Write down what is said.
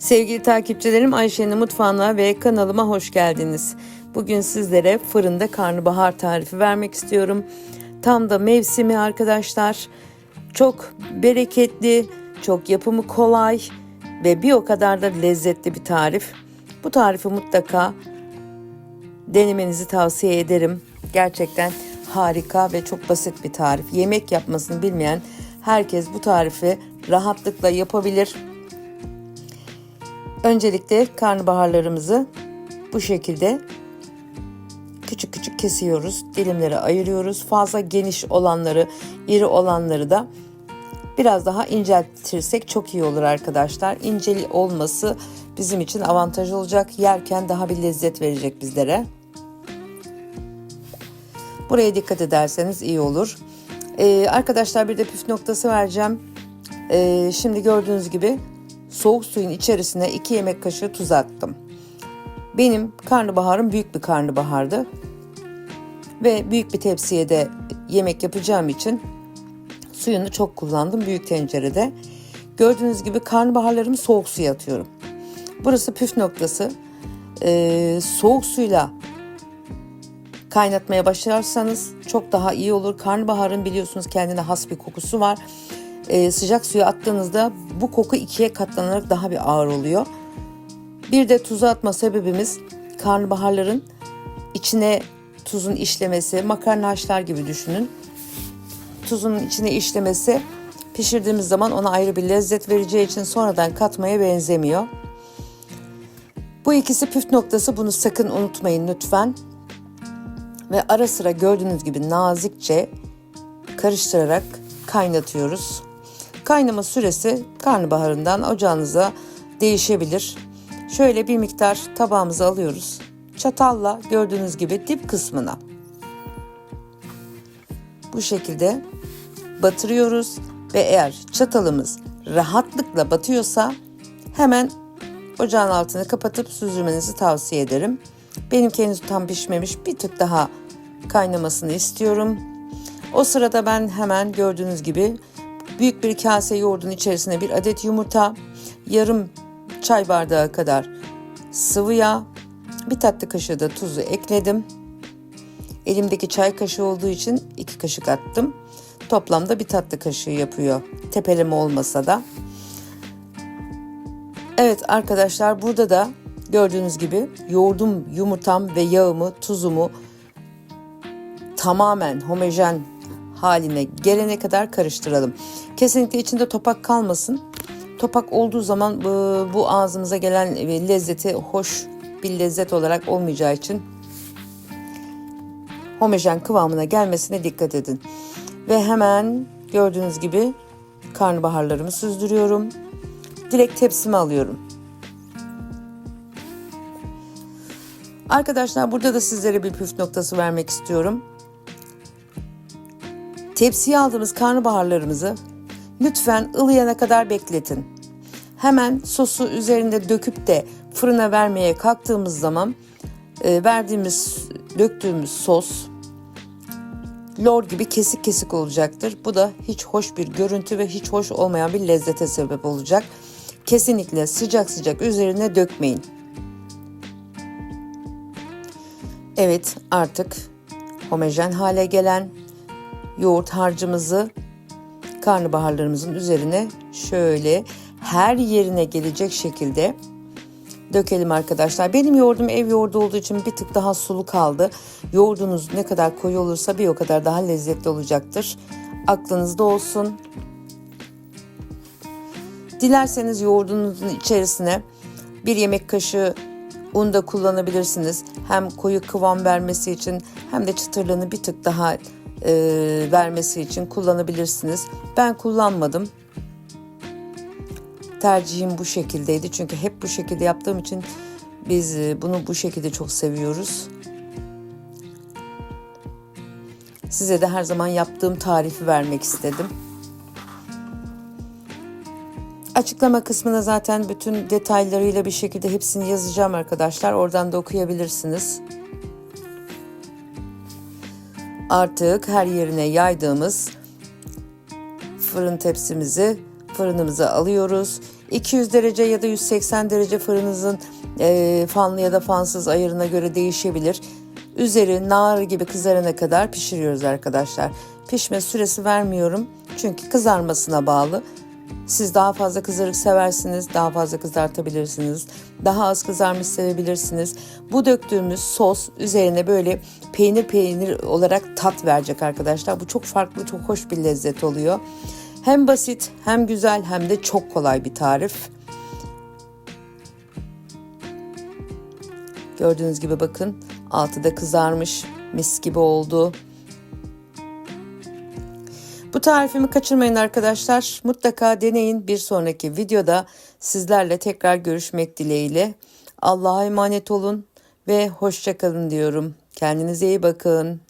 Sevgili takipçilerim Ayşe'nin mutfağına ve kanalıma hoş geldiniz. Bugün sizlere fırında karnabahar tarifi vermek istiyorum. Tam da mevsimi arkadaşlar. Çok bereketli, çok yapımı kolay ve bir o kadar da lezzetli bir tarif. Bu tarifi mutlaka denemenizi tavsiye ederim. Gerçekten harika ve çok basit bir tarif. Yemek yapmasını bilmeyen herkes bu tarifi rahatlıkla yapabilir. Öncelikle karnabaharlarımızı bu şekilde küçük küçük kesiyoruz. Dilimlere ayırıyoruz. Fazla geniş olanları, iri olanları da biraz daha inceltirsek çok iyi olur arkadaşlar. İnceli olması bizim için avantaj olacak. Yerken daha bir lezzet verecek bizlere. Buraya dikkat ederseniz iyi olur. Ee, arkadaşlar bir de püf noktası vereceğim. Ee, şimdi gördüğünüz gibi soğuk suyun içerisine 2 yemek kaşığı tuz attım. Benim karnabaharım büyük bir karnabahardı. Ve büyük bir tepsiye de yemek yapacağım için suyunu çok kullandım büyük tencerede. Gördüğünüz gibi karnabaharlarımı soğuk suya atıyorum. Burası püf noktası. Ee, soğuk suyla kaynatmaya başlarsanız çok daha iyi olur. Karnabaharın biliyorsunuz kendine has bir kokusu var. Ee, sıcak suya attığınızda bu koku ikiye katlanarak daha bir ağır oluyor. Bir de tuzu atma sebebimiz karnabaharların içine tuzun işlemesi, makarna haşlar gibi düşünün. Tuzun içine işlemesi pişirdiğimiz zaman ona ayrı bir lezzet vereceği için sonradan katmaya benzemiyor. Bu ikisi püf noktası bunu sakın unutmayın lütfen. Ve ara sıra gördüğünüz gibi nazikçe karıştırarak kaynatıyoruz. Kaynama süresi karnabaharından ocağınıza değişebilir. Şöyle bir miktar tabağımıza alıyoruz. Çatalla gördüğünüz gibi dip kısmına bu şekilde batırıyoruz ve eğer çatalımız rahatlıkla batıyorsa hemen ocağın altını kapatıp süzülmenizi tavsiye ederim. Benimki henüz tam pişmemiş bir tık daha kaynamasını istiyorum. O sırada ben hemen gördüğünüz gibi büyük bir kase yoğurdun içerisine bir adet yumurta, yarım çay bardağı kadar sıvı yağ, bir tatlı kaşığı da tuzu ekledim. Elimdeki çay kaşığı olduğu için iki kaşık attım. Toplamda bir tatlı kaşığı yapıyor. Tepeleme olmasa da. Evet arkadaşlar burada da gördüğünüz gibi yoğurdum, yumurtam ve yağımı, tuzumu tamamen homojen haline gelene kadar karıştıralım. Kesinlikle içinde topak kalmasın. Topak olduğu zaman bu, bu ağzımıza gelen lezzeti hoş bir lezzet olarak olmayacağı için homojen kıvamına gelmesine dikkat edin. Ve hemen gördüğünüz gibi karnabaharlarımı süzdürüyorum. Direkt tepsime alıyorum. Arkadaşlar burada da sizlere bir püf noktası vermek istiyorum. Tepsiye aldığımız karnabaharlarımızı lütfen ılıyana kadar bekletin. Hemen sosu üzerinde döküp de fırına vermeye kalktığımız zaman e, verdiğimiz döktüğümüz sos lor gibi kesik kesik olacaktır. Bu da hiç hoş bir görüntü ve hiç hoş olmayan bir lezzete sebep olacak. Kesinlikle sıcak sıcak üzerine dökmeyin. Evet artık homojen hale gelen yoğurt harcımızı karnabaharlarımızın üzerine şöyle her yerine gelecek şekilde dökelim arkadaşlar. Benim yoğurdum ev yoğurdu olduğu için bir tık daha sulu kaldı. Yoğurdunuz ne kadar koyu olursa bir o kadar daha lezzetli olacaktır. Aklınızda olsun. Dilerseniz yoğurdunuzun içerisine bir yemek kaşığı un da kullanabilirsiniz. Hem koyu kıvam vermesi için hem de çıtırlığını bir tık daha e, vermesi için kullanabilirsiniz. Ben kullanmadım. Tercihim bu şekildeydi çünkü hep bu şekilde yaptığım için biz e, bunu bu şekilde çok seviyoruz. Size de her zaman yaptığım tarifi vermek istedim. Açıklama kısmına zaten bütün detaylarıyla bir şekilde hepsini yazacağım arkadaşlar. Oradan da okuyabilirsiniz. Artık her yerine yaydığımız fırın tepsimizi fırınımıza alıyoruz. 200 derece ya da 180 derece fırınınızın e, fanlı ya da fansız ayarına göre değişebilir. Üzeri nar gibi kızarana kadar pişiriyoruz arkadaşlar. Pişme süresi vermiyorum çünkü kızarmasına bağlı. Siz daha fazla kızarık seversiniz, daha fazla kızartabilirsiniz. Daha az kızarmış sevebilirsiniz. Bu döktüğümüz sos üzerine böyle peynir peynir olarak tat verecek arkadaşlar. Bu çok farklı, çok hoş bir lezzet oluyor. Hem basit, hem güzel, hem de çok kolay bir tarif. Gördüğünüz gibi bakın altı da kızarmış, mis gibi oldu. Bu tarifimi kaçırmayın arkadaşlar. Mutlaka deneyin. Bir sonraki videoda sizlerle tekrar görüşmek dileğiyle. Allah'a emanet olun ve hoşçakalın diyorum. Kendinize iyi bakın.